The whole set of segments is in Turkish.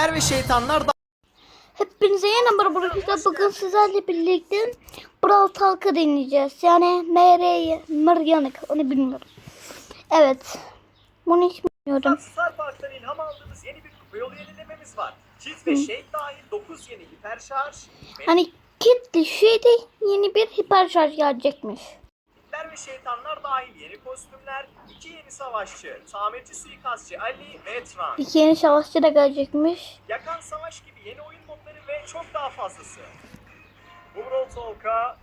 Hitler ve şeytanlar da Hepinize yeni merhaba arkadaşlar. Bugün sizlerle birlikte Brawl Talk'ı deneyeceğiz. Yani MR'yi, Mıryanık onu bilmiyorum. Evet. Bunu hiç bilmiyorum. Star Park'tan ilham aldığımız yeni bir kupa yolu yenilememiz var. Kit ve Shade dahil 9 yeni hiper şarj, Hani kitli şeyde yeni bir hiper şarj gelecekmiş. Ve şeytanlar dahil yeni kostümler, iki yeni savaşçı, tamirci suikastçı Ali ve Tran, İki yeni savaşçı da gelecekmiş. yakan savaş gibi yeni oyun modları ve çok daha fazlası. Bu Brawl Talk'a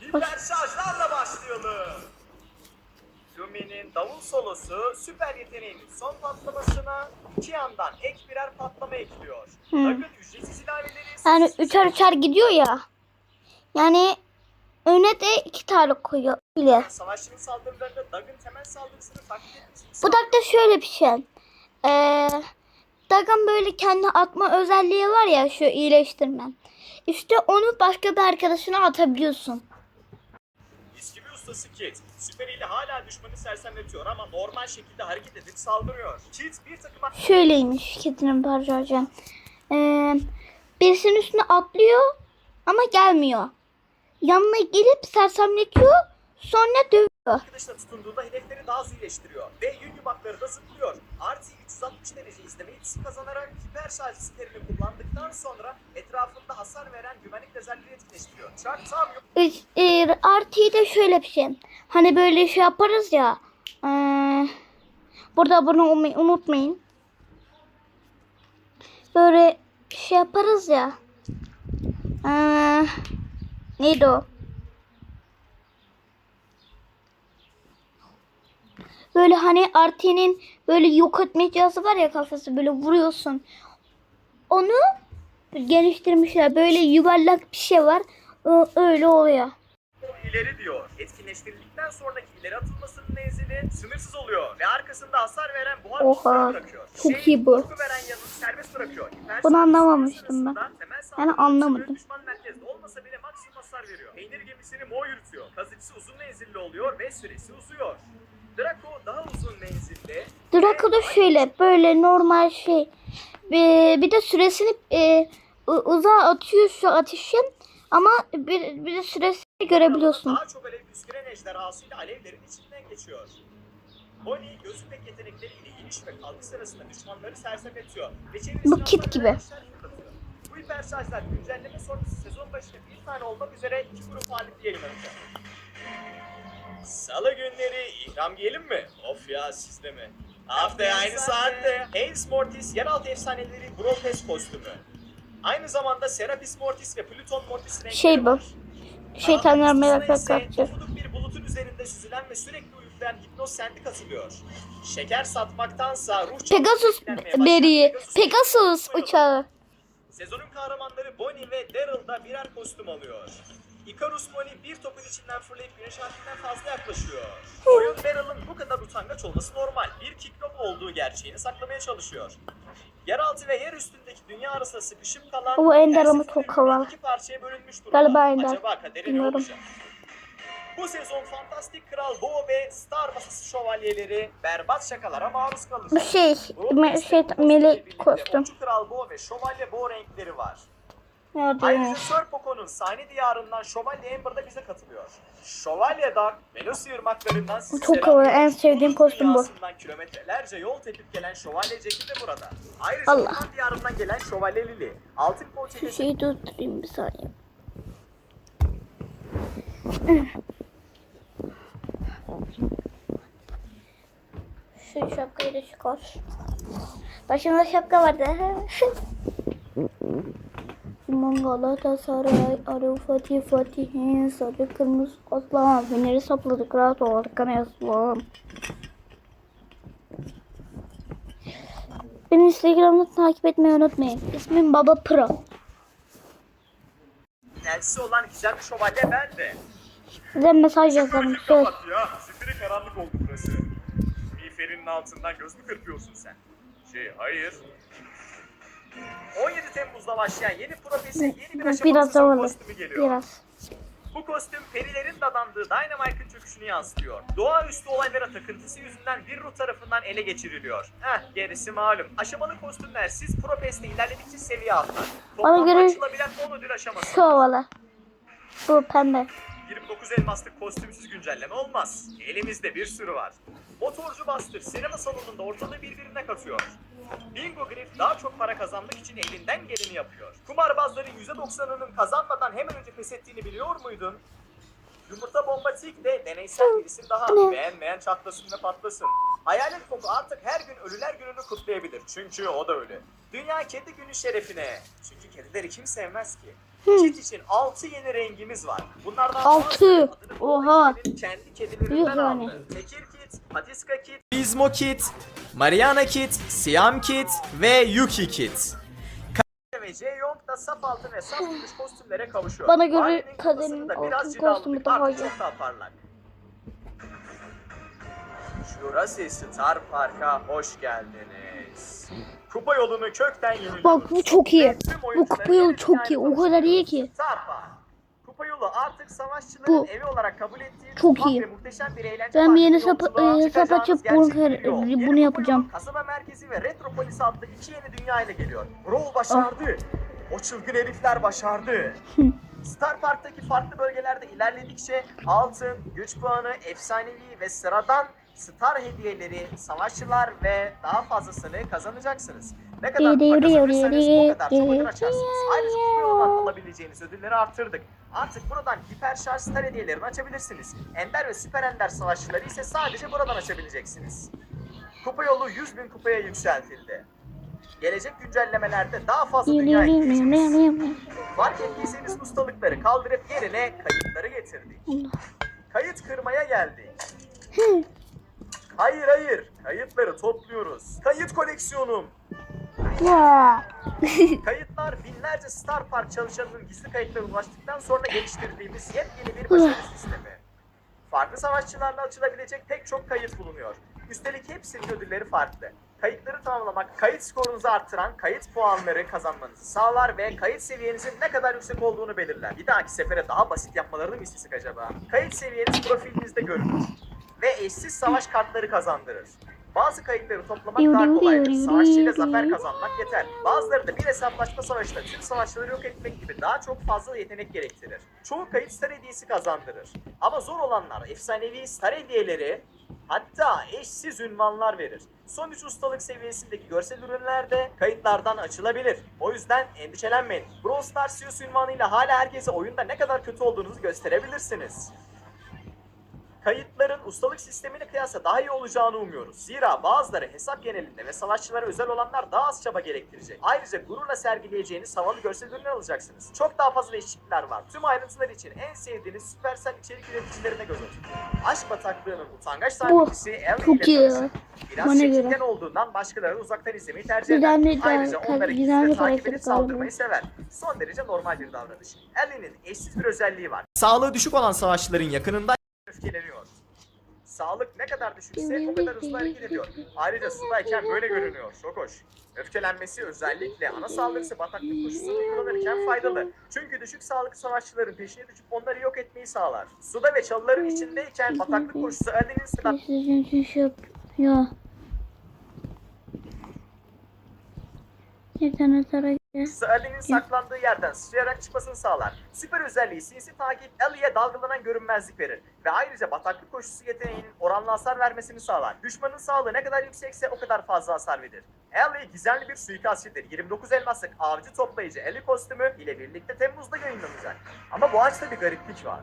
hiper şarjlarla başlayalım. Yumi'nin davul solosu süper yeteneğinin son patlamasına iki yandan ek birer patlama ekliyor. Hmm. Bakın ücretsiz ilaveleri Yani üçer üçer gidiyor ya. Yani öne de iki tane koyuyor bile. Savaşçının saldırılarında Dag'ın temel saldırısını taklit etmesini Bu dakika şöyle bir şey. Ee, Dagan böyle kendi atma özelliği var ya şu iyileştirme. İşte onu başka bir arkadaşına atabiliyorsun. Eski bir ustası Kit. Süperiyle hala düşmanı sersemletiyor ama normal şekilde hareket edip saldırıyor. Kit bir takıma Şöyleymiş Kit'in parçacı. Ee, birisinin üstüne atlıyor ama gelmiyor. Yanına gelip sersemletiyor sonra dövüyor. arkadaşına tutunduğunda hedefleri daha hızlı iyileştiriyor. Ve yün yumakları da zıplıyor. Artı 360 derece izleme yetisi kazanarak hiper şarj sikerini kullandıktan sonra etrafında hasar veren güvenlik lazerleri etkileştiriyor. Çark tam e, artıyı da şöyle bir şey. Hani böyle şey yaparız ya. Ee, burada abone olmayı unutmayın. Böyle şey yaparız ya. Ee, neydi o? Böyle hani Arti'nin böyle yok etme cihazı var ya kafası böyle vuruyorsun. Onu geliştirmişler. Böyle yuvarlak bir şey var. Öyle oluyor. ileri diyor. Etkinleştirildikten sonraki ileri atılmasının menzili sınırsız oluyor ve arkasında hasar veren buhar Oha, bırakıyor. çok Şey, iyi bu. Veren yanını serbest bırakıyor. Bunu anlamamıştım ben. saldırı anlamadım. Kazıcısı uzun menzilli oluyor ve süresi uzuyor. Draco daha uzun menzilli. Draco da şöyle böyle normal şey. Bir, bir de süresini e, uzağa atıyor şu ateşin ama bir, bir de süresini görebiliyorsun. Daha çok alev püsküren ejderhasıyla alevlerin içinden geçiyor. Bonnie gözü pek yetenekleriyle iniş ve kalkış sırasında düşmanları. Ve çevresine Bu kit gibi. fırlatıyor. Bu hiper şarjlar güncelleme sonrası sezon başında bir tane olmak üzere iki grup halinde yayınlanacak. Salı günleri ihram giyelim mi? Of ya sizde mi? Haftaya aynı saatte Hales Mortis yeraltı efsaneleri Pass kostümü. Aynı zamanda Serapis Mortis ve Pluton Mortis renkleri Şey bu. var. Şeytanlar merak Karanlık ise yapacak. Pofuduk bir bulutun üzerinde süzülen ve sürekli uyuklayan hipnoz sendi katılıyor. Şeker satmaktansa ruh Pegasus başlayan beriği. Pegasus Pegasus uçağı. Sezonun kahramanları Bonnie ve Daryl da birer kostüm alıyor. Icarus Bonnie bir topun içinden fırlayıp güneş haddinden fazla yaklaşıyor. Oyun Daryl'ın bu kadar utangaç olması normal. Bir kicklob olduğu gerçeğini saklamaya çalışıyor. Yeraltı ve yer üstündeki dünya arasında sıkışıp kalan Bu Ender ama çok havalı. iki parçaya bölünmüş durumda. Galiba Ender. Acaba kaderi ne Bilmiyorum. olacak? Bu sezon Fantastik Kral Bo ve Star Masası Şövalyeleri berbat şakalara maruz kalır. Bu şey me, şey melek kostüm. Kral Bo ve Şövalye Bo renkleri var. Nerede? Ayrıca Sir Poco'nun sahne diyarından Şövalye Amber da bize katılıyor. Şövalye Dark, Velosi ırmaklarından Bu çok havalı. En sevdiğim kostüm bu. Kilometrelerce yol tepip gelen Şövalye Jack'i de burada. Ayrıca Allah. Orman diyarından gelen Şövalye Lily. Altın kol Şu şeyi durdurayım bir saniye. Şu şapkayı da çıkar. Başımda şapka vardı. Mangala da saray, arı fatih fatihin, sarı kırmızı aslan, feneri sapladık, rahat ol, arkana yaslan. Beni Instagram'da takip etmeyi unutmayın. İsmim Baba Pro. elçisi olan güzel bir şövalye ben de. Size mesaj yazarım. Söz. Karanlık oldu burası. Miğferinin altından göz mü kırpıyorsun sen? Şey hayır. 17 Temmuz'da başlayan yeni profesi yeni bir Biraz sezon havalı. kostümü geliyor. Biraz. Bu kostüm perilerin dadandığı Dynamite'ın çöküşünü yansıtıyor. Doğaüstü olaylara takıntısı yüzünden bir ruh tarafından ele geçiriliyor. Heh gerisi malum. Aşamalı kostümler siz Pro Pass'te ilerledikçe seviye atlar. Toplamda göre- açılabilen 10 ödül aşaması. Şu havalı. Bu pembe. 29 elmaslık kostümsüz güncelleme olmaz. Elimizde bir sürü var. Motorcu Buster sinema salonunda ortalığı birbirine katıyor. Bingo Griff daha çok para kazanmak için elinden geleni yapıyor. Kumarbazların %90'ının kazanmadan hemen önce pes ettiğini biliyor muydun? Yumurta Bombatik de deneysel bir isim daha. Beğenmeyen çatlasın ve patlasın. Hayalet Koku artık her gün Ölüler Günü'nü kutlayabilir. Çünkü o da ölü. Dünya Kedi Günü şerefine. Çünkü kedileri kim sevmez ki? Kit için 6 yeni rengimiz var. Bunlardan Altı. Oha. Kendi kedilerinden Yuh yani. aldı. Tekir Kit, Patiska Kit, Gizmo Kit, Mariana Kit, Siam Kit ve Yuki Kit. Kate ve Jae-Young da saf altın ve saf gümüş kostümlere kavuşuyor. Bana göre da altın kostümü daha iyi. Jurassic Star Park'a hoş geldiniz. Kupa yolunu kökten yeniliyoruz. Bak bu çok iyi. Bu kupa yolu çok iyi. O kadar iyi ki. Star Park. Kupa yolu artık savaşçıların Bu evi olarak kabul ettiği çok iyi. muhteşem bir eğlence Ben bir yeni sap- e, sap açıp gerçek bunu bunu yapacağım. Kasaba merkezi ve Retropolis adlı iki yeni dünya ile geliyor. Brawl başardı. O çılgın herifler başardı. Star Park'taki farklı bölgelerde ilerledikçe altın, güç puanı, efsanevi ve sıradan star hediyeleri, savaşçılar ve daha fazlasını kazanacaksınız. Ne kadar kupa kazanırsanız o kadar çok açarsınız. Ayrıca kupa yolundan alabileceğiniz ödülleri arttırdık. Artık buradan hiper şarj star hediyelerini açabilirsiniz. Ender ve süper ender savaşçıları ise sadece buradan açabileceksiniz. Kupa yolu 100 bin kupaya yükseltildi. Gelecek güncellemelerde daha fazla dünya ekleyeceğiz. Fark ettiyseniz ustalıkları kaldırıp yerine kayıtları getirdik. Kayıt kırmaya geldik. Hayır hayır, kayıtları topluyoruz. Kayıt koleksiyonum. Ya. Kayıtlar binlerce Star Park çalışanının gizli kayıtlarına ulaştıktan sonra geliştirdiğimiz yepyeni bir başarı sistemi. Farklı savaşçılarla açılabilecek pek çok kayıt bulunuyor. Üstelik hepsinin ödülleri farklı. Kayıtları tamamlamak, kayıt skorunuzu arttıran kayıt puanları kazanmanızı sağlar ve kayıt seviyenizin ne kadar yüksek olduğunu belirler. Bir dahaki sefere daha basit yapmalarını mı istesek acaba? Kayıt seviyeniz profilinizde görünür ve eşsiz savaş kartları kazandırır. Bazı kayıtları toplamak daha kolaydır. Savaşçıyla zafer kazanmak yeter. Bazıları da bir hesaplaşma savaşında tüm savaşçıları yok etmek gibi daha çok fazla yetenek gerektirir. Çoğu kayıt star hediyesi kazandırır. Ama zor olanlar efsanevi star hediyeleri hatta eşsiz ünvanlar verir. Son 3 ustalık seviyesindeki görsel ürünler de kayıtlardan açılabilir. O yüzden endişelenmeyin. Brawl Stars CEO'su ünvanıyla hala herkese oyunda ne kadar kötü olduğunuzu gösterebilirsiniz. Kayıtların ustalık sistemine kıyasla daha iyi olacağını umuyoruz. Zira bazıları hesap genelinde ve savaşçılara özel olanlar daha az çaba gerektirecek. Ayrıca gururla sergileyeceğiniz havalı görsel ürünler alacaksınız. Çok daha fazla değişiklikler var. Tüm ayrıntılar için en sevdiğiniz Supercell içerik üreticilerine göz atın. Aşk bataklığının utangaç sahibisi Ellie çok ile iyi. tanışın. Biraz Bana göre. çekingen olduğundan başkalarını uzaktan izlemeyi tercih eder. Ayrıca onları gizlice bir takip edip karakter saldırmayı sever. Son derece normal bir davranış. Ellie'nin eşsiz bir özelliği var. Sağlığı düşük olan savaşçıların yakınında öfkeleniyor. Sağlık ne kadar düşükse o kadar hızlı hareket ediyor. Ayrıca sudayken böyle görünüyor. Çok hoş. Öfkelenmesi özellikle ana saldırısı bataklık koşusunu kullanırken faydalı. Çünkü düşük sağlıklı savaşçıların peşine düşüp onları yok etmeyi sağlar. Suda ve çalıların içindeyken bataklık koşusu Ali'nin sıra. Ali'nin saklandığı yerden sıçrayarak çıkmasını sağlar. Süper özelliği sinsi takip Ali'ye dalgalanan görünmezlik verir. Ve ayrıca bataklık koşusu yeteneğinin oranlı hasar vermesini sağlar. Düşmanın sağlığı ne kadar yüksekse o kadar fazla hasar verir. Ali gizemli bir suikastçıdır. 29 elmaslık avcı toplayıcı Ali kostümü ile birlikte Temmuz'da yayınlanacak. Ama bu ağaçta bir gariplik var.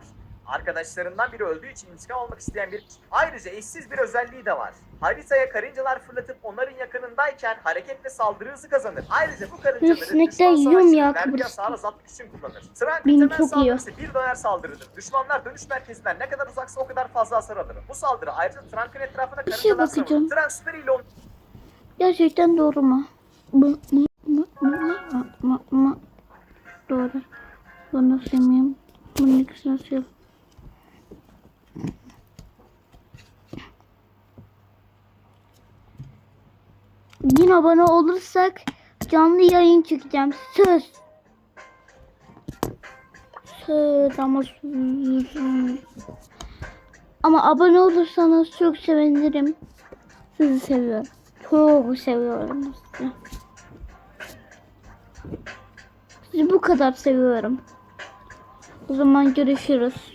Arkadaşlarından biri öldüğü için intikam almak isteyen bir Ayrıca eşsiz bir özelliği de var. Haritaya karıncalar fırlatıp onların yakınındayken hareket ve saldırı hızı kazanır. Ayrıca bu karıncaları Kesinlikle düşman yum savaşçının ya, azaltmak için kullanır. Trunk Benim temel çok iyi. saldırısı bir döner saldırıdır. Düşmanlar dönüş merkezinden ne kadar uzaksa o kadar fazla hasar alır. Bu saldırı ayrıca Trunk'ın etrafında Bir şey karıncalar bakacağım. savunur. Trunk süperiyle onu Gerçekten doğru mu? Bu, bu, bu, bu, bu, bu, bu. Doğru. Bunu sevmiyorum. Olursak canlı yayın çekeceğim. Söz. Tır ama sürüyorum. Ama abone olursanız çok sevinirim. Sizi seviyorum. Çok seviyorum sizi. Sizi bu kadar seviyorum. O zaman görüşürüz.